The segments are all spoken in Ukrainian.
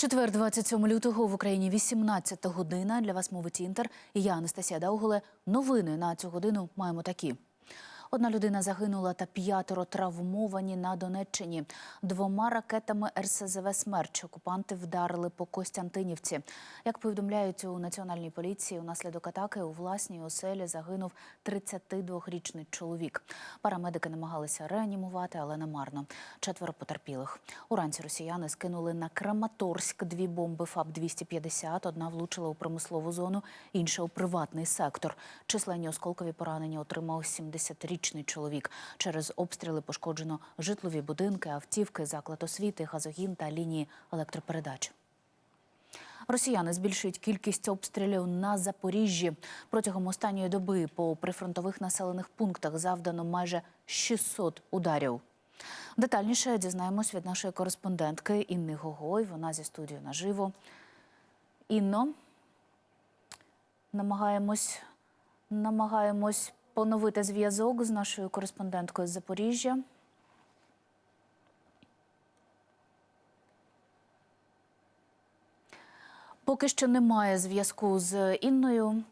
Четвер, 27 лютого в Україні 18 година. Для вас мовить Інтер. І я Анастасія Дауголе. Новини на цю годину маємо такі. Одна людина загинула та п'ятеро травмовані на Донеччині. Двома ракетами РСЗВ «Смерч» окупанти вдарили по Костянтинівці. Як повідомляють у національній поліції, унаслідок атаки у власній оселі загинув 32-річний чоловік. Парамедики намагалися реанімувати, але намарно. Четверо потерпілих. Уранці росіяни скинули на Краматорськ дві бомби ФАБ-250. Одна влучила у промислову зону, інша у приватний сектор. Численні осколкові поранення отримав 70-річний чоловік. Через обстріли пошкоджено житлові будинки, автівки, заклад освіти, газогін та лінії електропередач. Росіяни збільшують кількість обстрілів на Запоріжжі. Протягом останньої доби по прифронтових населених пунктах завдано майже 600 ударів. Детальніше дізнаємось від нашої кореспондентки Інни Гогой. Вона зі студією наживо. Інно, намагаємось, намагаємось поновити зв'язок з нашою кореспонденткою з Запоріжжя. Поки що немає зв'язку з Інною.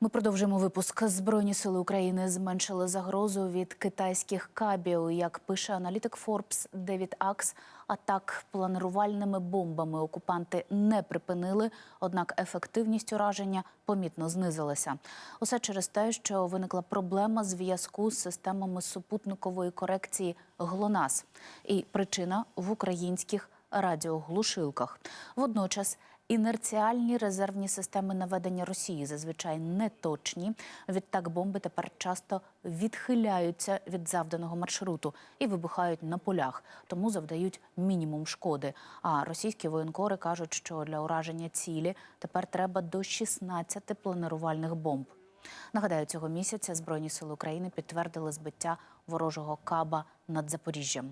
Ми продовжуємо випуск. Збройні сили України зменшили загрозу від китайських кабів. Як пише аналітик Форбс Девід Акс, атак планувальними бомбами окупанти не припинили, однак ефективність ураження помітно знизилася. Усе через те, що виникла проблема зв'язку з системами супутникової корекції ГЛОНАС. І причина в українських радіоглушилках. Водночас інерціальні резервні системи наведення Росії зазвичай неточні. Відтак бомби тепер часто відхиляються від завданого маршруту і вибухають на полях, тому завдають мінімум шкоди. А російські воєнкори кажуть, що для ураження цілі тепер треба до 16 планирувальних бомб. Нагадаю, цього місяця Збройні сили України підтвердили збиття ворожого каба над Запоріжжям.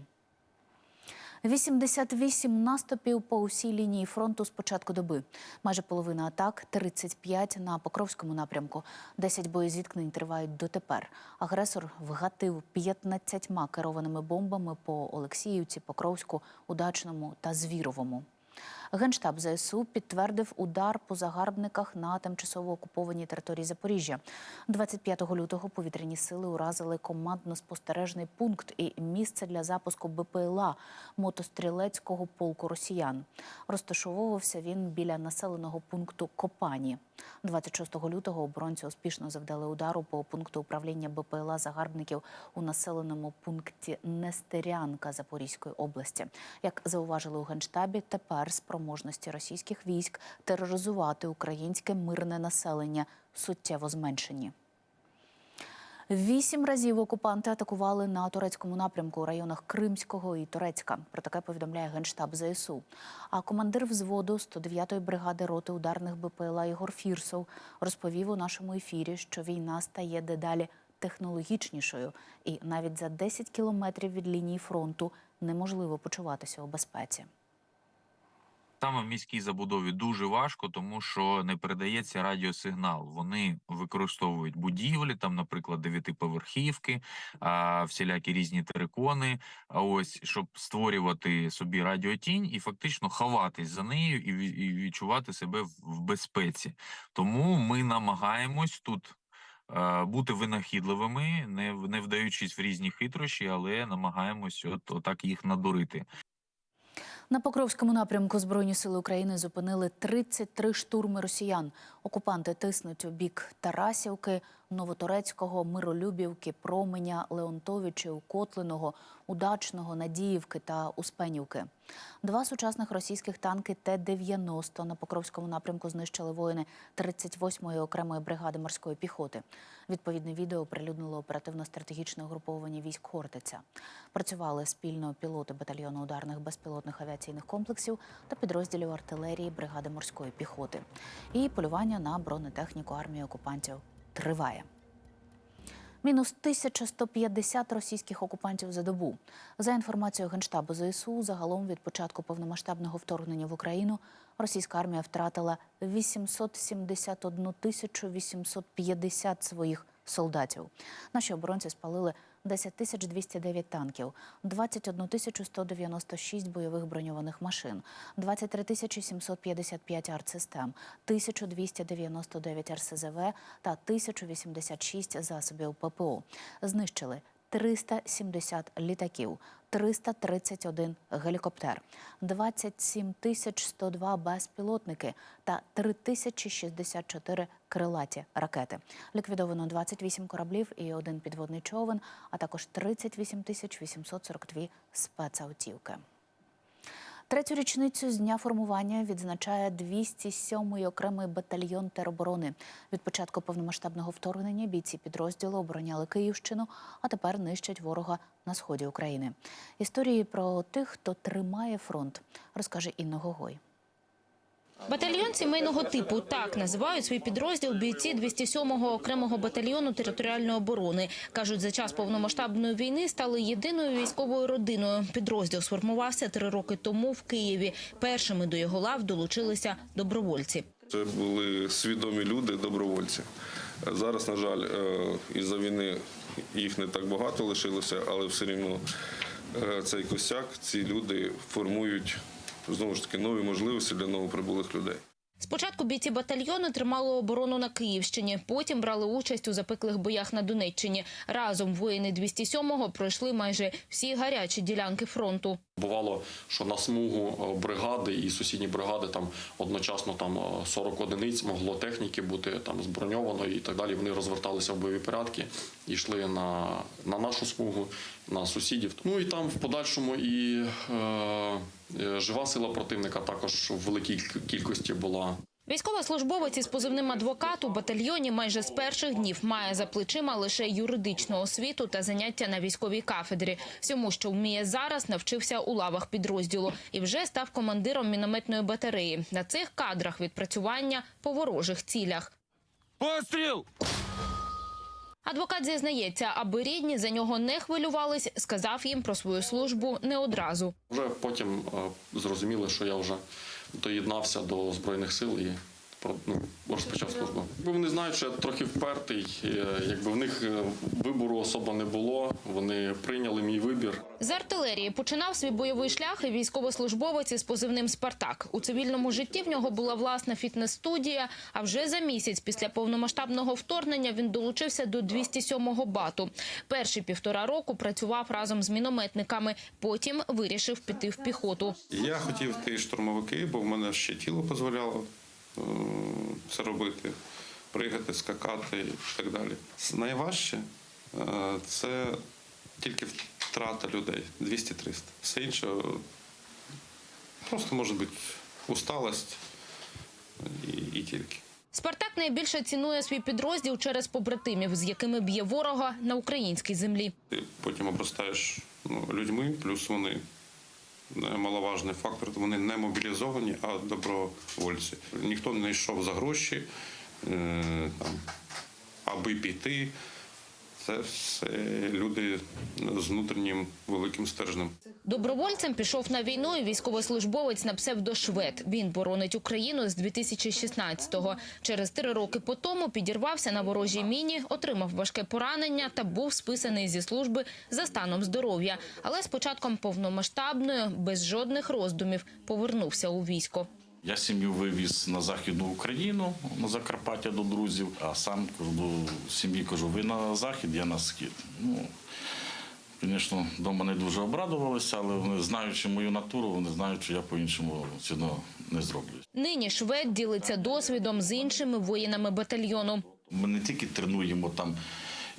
88 наступів по усій лінії фронту з початку доби. Майже половина атак, 35 на Покровському напрямку. 10 боєзіткнень тривають дотепер. Агресор вгатив 15 керованими бомбами по Олексіївці, Покровську, Удачному та Звіровому. Генштаб ЗСУ підтвердив удар по загарбниках на тимчасово окупованій території Запоріжжя. 25 лютого повітряні сили уразили командно-спостережний пункт і місце для запуску БПЛА мотострілецького полку росіян. Розташовувався він біля населеного пункту Копані. 26 лютого оборонці успішно завдали удару по пункту управління БПЛА загарбників у населеному пункті Нестерянка Запорізької області. Як зауважили у генштабі, тепер спроможності російських військ тероризувати українське мирне населення суттєво зменшені. Вісім разів окупанти атакували на турецькому напрямку у районах Кримського і Турецька. Про таке повідомляє генштаб ЗСУ. А командир взводу 109-ї бригади роти ударних БПЛА Ігор Фірсов розповів у нашому ефірі, що війна стає дедалі технологічнішою, і навіть за 10 кілометрів від лінії фронту неможливо почуватися у безпеці. Саме в міській забудові дуже важко, тому що не передається радіосигнал. Вони використовують будівлі, там, наприклад, дев'ятиповерхівки, всілякі різні терикони. А ось щоб створювати собі радіотінь і фактично ховатись за нею і, ві- відчувати себе в, безпеці. Тому ми намагаємось тут. е, Бути винахідливими, не, не вдаючись в різні хитрощі, але намагаємось от, отак їх надурити. На Покровському напрямку Збройні сили України зупинили 33 штурми росіян. Окупанти тиснуть у бік Тарасівки, Новоторецького, Миролюбівки, Променя, Леонтовичів, Котлиного, Удачного, Надіївки та Успенівки. Два сучасних російських танки Т-90 на Покровському напрямку знищили воїни 38-ї окремої бригади морської піхоти. Відповідне відео прилюднило оперативно-стратегічне угруповання військ Хортиця. Працювали спільно пілоти батальйону ударних безпілотних авіаційних комплексів та підрозділів артилерії бригади морської піхоти. І полювання на бронетехніку армії окупантів триває. Мінус 1150 російських окупантів за добу. За інформацією Генштабу ЗСУ, загалом від початку повномасштабного вторгнення в Україну російська армія втратила 871 тисячу 850 своїх солдатів. Наші оборонці спалили 10 тисяч 209 танків, 21 тисячу 196 бойових броньованих машин, 23 тисячі 755 артсистем, 1299 РСЗВ та 1086 засобів ППО. Знищили 370 літаків, 331 гелікоптер, 27 тисяч 102 безпілотники та 3064 крилаті ракети. Ліквідовано 28 кораблів і один підводний човен, а також 38 тисяч 842 спецавтівки. Третю річницю з дня формування відзначає 207-й окремий батальйон тероборони. Від початку повномасштабного вторгнення бійці підрозділу обороняли Київщину, а тепер нищать ворога на сході України. Історії про тих, хто тримає фронт, розкаже Інна Гогой. Батальйон сімейного типу так називають свій підрозділ бійці 207-го окремого батальйону територіальної оборони. кажуть, за час повномасштабної війни стали єдиною військовою родиною. Підрозділ сформувався три роки тому в Києві. Першими до його лав долучилися добровольці. Це були свідомі люди, добровольці. Зараз, на жаль, е, із-за війни їх не так багато лишилося, але все рівно е, цей косяк, ці люди формують знову ж таки нові можливості для новоприбулих людей. Спочатку бійці батальйону тримали оборону на Київщині, потім брали участь у запеклих боях на Донеччині. Разом воїни 207-го пройшли майже всі гарячі ділянки фронту. Бувало, що на смугу е, бригади і сусідні бригади там одночасно там е, 40 одиниць могло техніки бути там зброньованої і так далі. Вони розверталися в бойові порядки і йшли на, на нашу смугу, на сусідів. Ну і там в подальшому і е, е, жива сила противника також в великій кількості була. Військовослужбовець із позивним адвокат у батальйоні майже з перших днів має за плечима лише юридичну освіту та заняття на військовій кафедрі. Всьому, що вміє зараз, навчився у лавах підрозділу і вже став командиром мінометної батареї. На цих кадрах відпрацювання по ворожих цілях. Постріл! Адвокат зізнається, аби рідні за нього не хвилювались, сказав їм про свою службу не одразу. Вже потім е, зрозуміли, що я вже доєднався до збройних сил і ну, розпочав службу. Бо вони знають, що я трохи впертий. е, Якби в них е, вибору особо не було. Вони прийняли мій вибір. З артилерії починав свій бойовий шлях і військовослужбовець із позивним Спартак. У цивільному житті в нього була власна фітнес-студія. А вже за місяць після повномасштабного вторгнення він долучився до 207-го бату. Перші півтора року працював разом з мінометниками. Потім вирішив піти в піхоту. Я хотів йти штурмовики, бо в мене ще тіло дозволяло це робити, пригати, скакати і так далі. Найважче е, це тільки втрата людей 200-300. Все інше е, просто може бути усталость і, і тільки. Спартак найбільше цінує свій підрозділ через побратимів, з якими б'є ворога на українській землі. Ти потім обростаєш ну, людьми, плюс вони немаловажний фактор. Вони не мобілізовані, а добровольці. Ніхто не йшов за гроші, е, там, аби піти. Це все люди з внутрішнім великим стержнем. Добровольцем пішов на війну і військовослужбовець на псевдо Швед. Він боронить Україну з 2016-го. Через три роки по тому підірвався на ворожій міні, отримав важке поранення та був списаний зі служби за станом здоров'я. Але з початком повномасштабної, без жодних роздумів, повернувся у військо. Я сім'ю вивіз на Західну Україну, на Закарпаття до друзів, а сам кажу, до сім'ї кажу, ви на захід, я на схід. Ну, звісно, вдома не дуже обрадувалися, але вони, знаючи мою натуру, вони знають, що я по-іншому цього не зроблю. Нині швед ділиться досвідом з іншими воїнами батальйону. Ми не тільки тренуємо там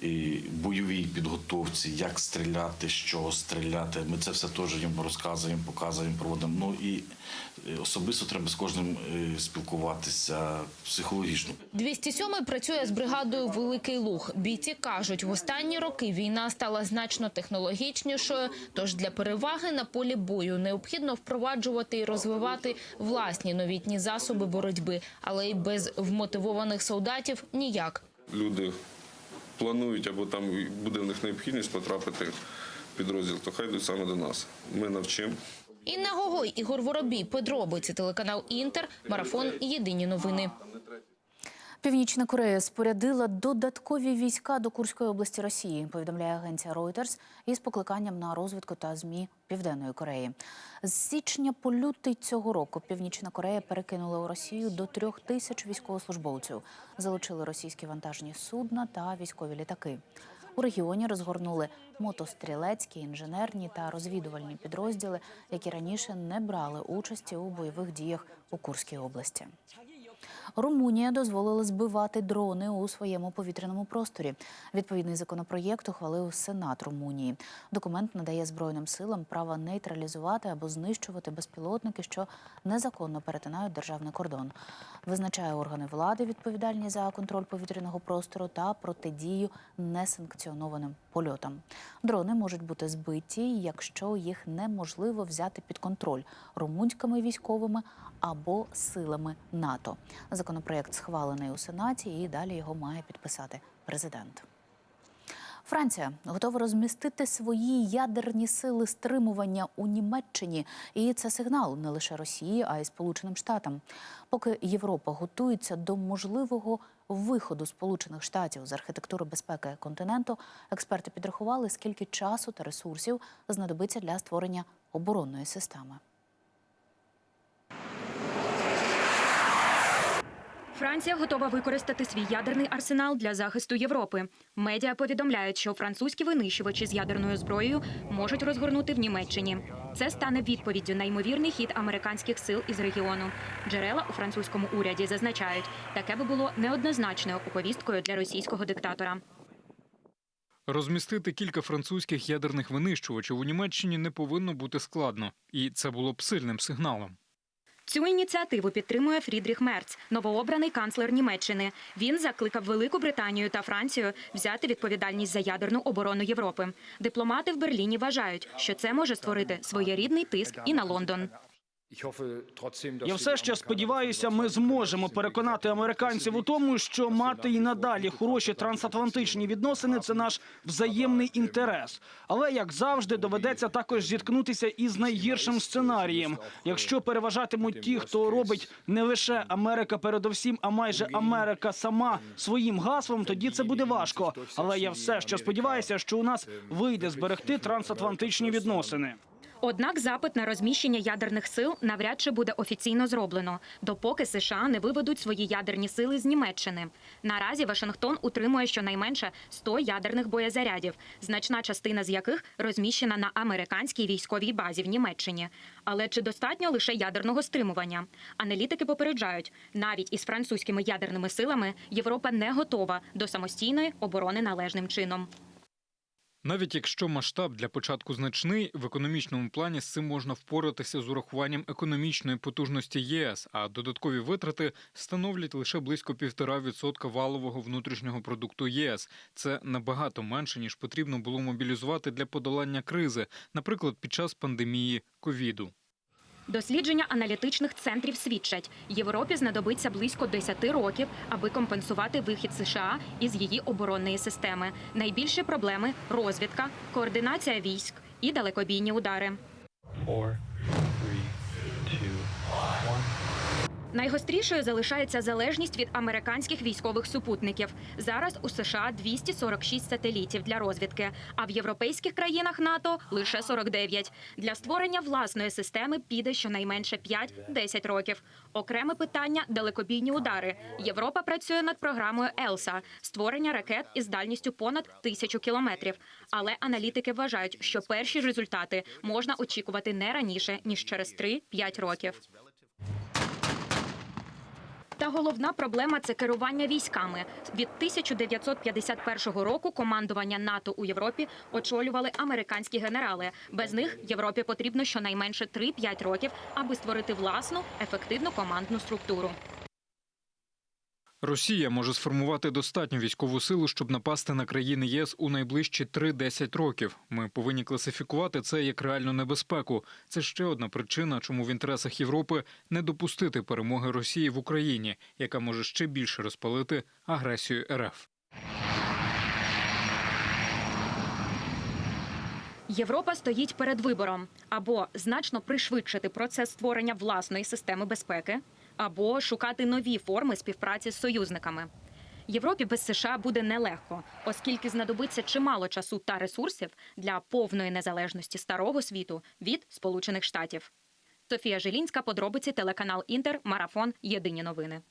і бойовій підготовці, як стріляти, з чого стріляти. Ми це все теж їм розказуємо, показуємо, проводимо. Ну і е, особисто треба з кожним е, спілкуватися психологічно. 207-й працює з бригадою Великий Луг. Бійці кажуть, в останні роки війна стала значно технологічнішою. Тож для переваги на полі бою необхідно впроваджувати і розвивати власні новітні засоби боротьби, але й без вмотивованих солдатів ніяк. Люди планують або там буде в них необхідність потрапити в підрозділ, то хай йдуть саме до нас. Ми навчимо. Інна Гогой, Ігор Воробій, подробиці телеканал Інтер, марафон. Єдині новини. Північна Корея спорядила додаткові війська до Курської області Росії, повідомляє агенція Reuters із покликанням на розвідку та змі Південної Кореї. З січня по лютий цього року Північна Корея перекинула у Росію до трьох тисяч військовослужбовців, залучили російські вантажні судна та військові літаки. У регіоні розгорнули мотострілецькі, інженерні та розвідувальні підрозділи, які раніше не брали участі у бойових діях у Курській області. Румунія дозволила збивати дрони у своєму повітряному просторі. Відповідний законопроєкт ухвалив Сенат Румунії. Документ надає Збройним силам право нейтралізувати або знищувати безпілотники, що незаконно перетинають державний кордон. Визначає органи влади, відповідальні за контроль повітряного простору та протидію несанкціонованим польотам. Дрони можуть бути збиті, якщо їх неможливо взяти під контроль румунськими військовими або силами НАТО. Законопроєкт схвалений у Сенаті і далі його має підписати президент. Франція готова розмістити свої ядерні сили стримування у Німеччині, і це сигнал не лише Росії, а й Сполученим Штатам. Поки Європа готується до можливого виходу Сполучених Штатів з архітектури безпеки континенту, експерти підрахували, скільки часу та ресурсів знадобиться для створення оборонної системи. Франція готова використати свій ядерний арсенал для захисту Європи. Медіа повідомляють, що французькі винищувачі з ядерною зброєю можуть розгорнути в Німеччині. Це стане відповіддю на ймовірний хід американських сил із регіону. Джерела у французькому уряді зазначають, таке би було неоднозначною оповісткою для російського диктатора. Розмістити кілька французьких ядерних винищувачів у Німеччині не повинно бути складно, і це було б сильним сигналом. Цю ініціативу підтримує Фрідріх Мерц, новообраний канцлер Німеччини. Він закликав Велику Британію та Францію взяти відповідальність за ядерну оборону Європи. Дипломати в Берліні вважають, що це може створити своєрідний тиск і на Лондон. Я все ще сподіваюся, ми зможемо переконати американців у тому, що мати і надалі хороші трансатлантичні відносини це наш взаємний інтерес. Але як завжди, доведеться також зіткнутися із найгіршим сценарієм. Якщо переважатимуть ті, хто робить не лише Америка передовсім, а майже Америка сама своїм гаслом, тоді це буде важко. Але я все ще сподіваюся, що у нас вийде зберегти трансатлантичні відносини. Однак запит на розміщення ядерних сил навряд чи буде офіційно зроблено, допоки США не виведуть свої ядерні сили з Німеччини. Наразі Вашингтон утримує щонайменше 100 ядерних боєзарядів, значна частина з яких розміщена на американській військовій базі в Німеччині. Але чи достатньо лише ядерного стримування? Аналітики попереджають, навіть із французькими ядерними силами Європа не готова до самостійної оборони належним чином. Навіть якщо масштаб для початку значний, в економічному плані з цим можна впоратися з урахуванням економічної потужності ЄС, а додаткові витрати становлять лише близько півтора відсотка валового внутрішнього продукту ЄС. Це набагато менше ніж потрібно було мобілізувати для подолання кризи, наприклад, під час пандемії ковіду. Дослідження аналітичних центрів свідчать, Європі знадобиться близько 10 років, аби компенсувати вихід США із її оборонної системи. Найбільші проблеми розвідка, координація військ і далекобійні удари. Найгострішою залишається залежність від американських військових супутників. Зараз у США 246 сателітів для розвідки, а в європейських країнах НАТО лише 49. Для створення власної системи піде щонайменше 5-10 років. Окреме питання далекобійні удари. Європа працює над програмою ЕЛСА створення ракет із дальністю понад тисячу кілометрів. Але аналітики вважають, що перші результати можна очікувати не раніше ніж через 3-5 років. Та головна проблема це керування військами. Від 1951 року командування НАТО у Європі очолювали американські генерали. Без них Європі потрібно щонайменше 3-5 років, аби створити власну ефективну командну структуру. Росія може сформувати достатню військову силу, щоб напасти на країни ЄС у найближчі 3-10 років. Ми повинні класифікувати це як реальну небезпеку. Це ще одна причина, чому в інтересах Європи не допустити перемоги Росії в Україні, яка може ще більше розпалити агресію РФ. Європа стоїть перед вибором або значно пришвидшити процес створення власної системи безпеки, або шукати нові форми співпраці з союзниками. Європі без США буде нелегко, оскільки знадобиться чимало часу та ресурсів для повної незалежності старого світу від Сполучених Штатів. Софія Жилінська, подробиці телеканал Інтер, марафон. Єдині новини.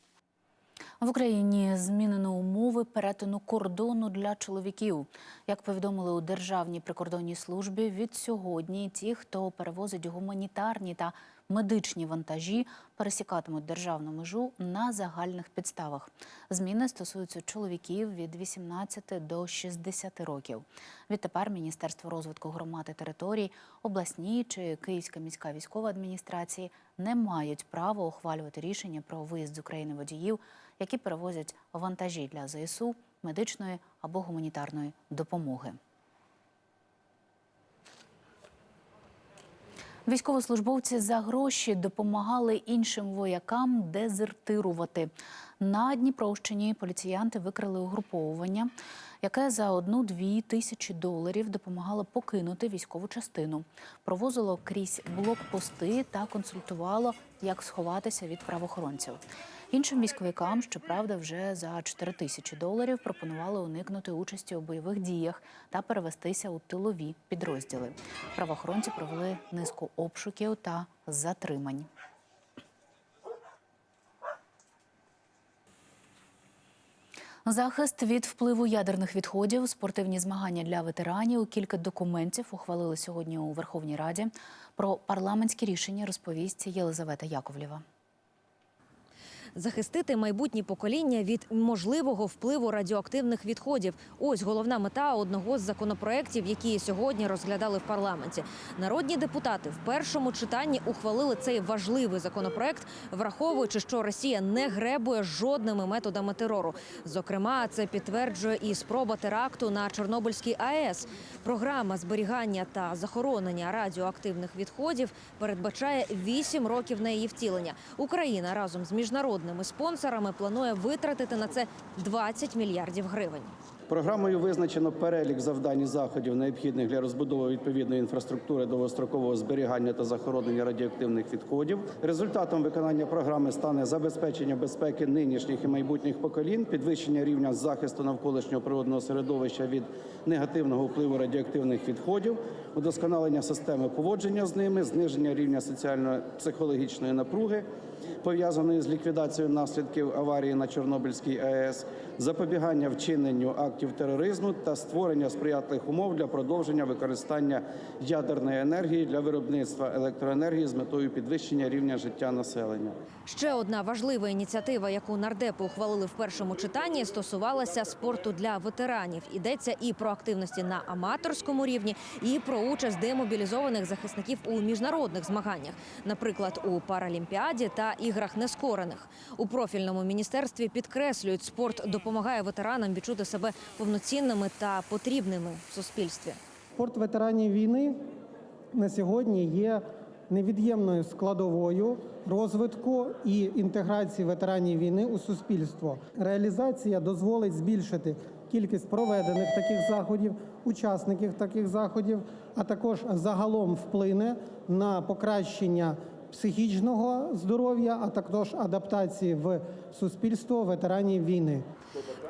В Україні змінено умови перетину кордону для чоловіків. Як повідомили у Державній прикордонній службі, від сьогодні ті, хто перевозить гуманітарні та медичні вантажі, пересікатимуть державну межу на загальних підставах. Зміни стосуються чоловіків від 18 до 60 років. Відтепер Міністерство розвитку громад і територій, обласні чи Київська міська військова адміністрації не мають права ухвалювати рішення про виїзд з України водіїв, які перевозять вантажі для ЗСУ, медичної або гуманітарної допомоги. Військовослужбовці за гроші допомагали іншим воякам дезертирувати. На Дніпровщині поліціянти викрили угруповування, яке за одну-дві тисячі доларів допомагало покинути військову частину, провозило крізь блокпости та консультувало, як сховатися від правоохоронців. Іншим військовикам, щоправда, вже за 4 тисячі доларів пропонували уникнути участі у бойових діях та перевестися у тилові підрозділи. Правоохоронці провели низку обшуків та затримань. Захист від впливу ядерних відходів, спортивні змагання для ветеранів. Кілька документів ухвалили сьогодні у Верховній Раді. Про парламентські рішення розповість Єлизавета Яковлєва. Захистити майбутні покоління від можливого впливу радіоактивних відходів. Ось головна мета одного з законопроєктів, які сьогодні розглядали в парламенті. Народні депутати в першому читанні ухвалили цей важливий законопроект, враховуючи, що Росія не гребує жодними методами терору. Зокрема, це підтверджує і спроба теракту на Чорнобильській АЕС. Програма зберігання та захоронення радіоактивних відходів передбачає 8 років на її втілення. Україна разом з міжнародними спонсорами планує витратити на це 20 мільярдів гривень. Програмою визначено перелік завдань і заходів, необхідних для розбудови відповідної інфраструктури довгострокового зберігання та захоронення радіоактивних відходів. Результатом виконання програми стане забезпечення безпеки нинішніх і майбутніх поколінь, підвищення рівня захисту навколишнього природного середовища від негативного впливу радіоактивних відходів, удосконалення системи поводження з ними, зниження рівня соціально-психологічної напруги, пов'язаної з ліквідацією наслідків аварії на Чорнобильській АЕС, запобігання вчиненню актів тероризму та створення сприятливих умов для продовження використання ядерної енергії для виробництва електроенергії з метою підвищення рівня життя населення. Ще одна важлива ініціатива, яку нардепи ухвалили в першому читанні, стосувалася спорту для ветеранів. Йдеться і про активності на аматорському рівні, і про участь демобілізованих захисників у міжнародних змаганнях, наприклад, у Паралімпіаді та іграх нескорених. У профільному міністерстві підкреслюють, спорт допомагає ветеранам відчути себе повноцінними та потрібними в суспільстві. Спорт ветеранів війни на сьогодні є невід'ємною складовою розвитку і інтеграції ветеранів війни у суспільство. Реалізація дозволить збільшити кількість проведених таких заходів, учасників таких заходів, а також загалом вплине на покращення психічного здоров'я, а також адаптації в суспільство ветеранів війни.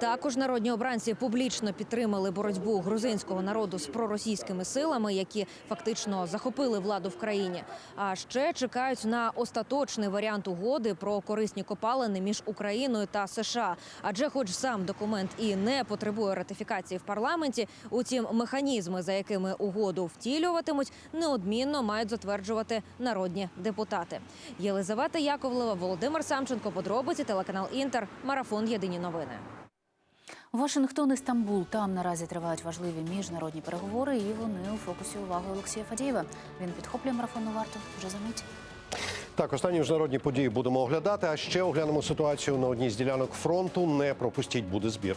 Також народні обранці публічно підтримали боротьбу грузинського народу з проросійськими силами, які фактично захопили владу в країні. А ще чекають на остаточний варіант угоди про корисні копалини між Україною та США. Адже, хоч сам документ і не потребує ратифікації в парламенті, утім механізми, за якими угоду втілюватимуть, неодмінно мають затверджувати народні депутати. Єлизавета Яковлева, Володимир Самченко, подробиці, телеканал Інтер, марафон Єдині новини. Вашингтон і Стамбул. Там наразі тривають важливі міжнародні переговори, і вони у фокусі уваги Олексія Фадієва. Він підхоплює марафонну варту вже за мить. Так, останні міжнародні події будемо оглядати. А ще оглянемо ситуацію на одній з ділянок фронту. Не пропустіть буде збір.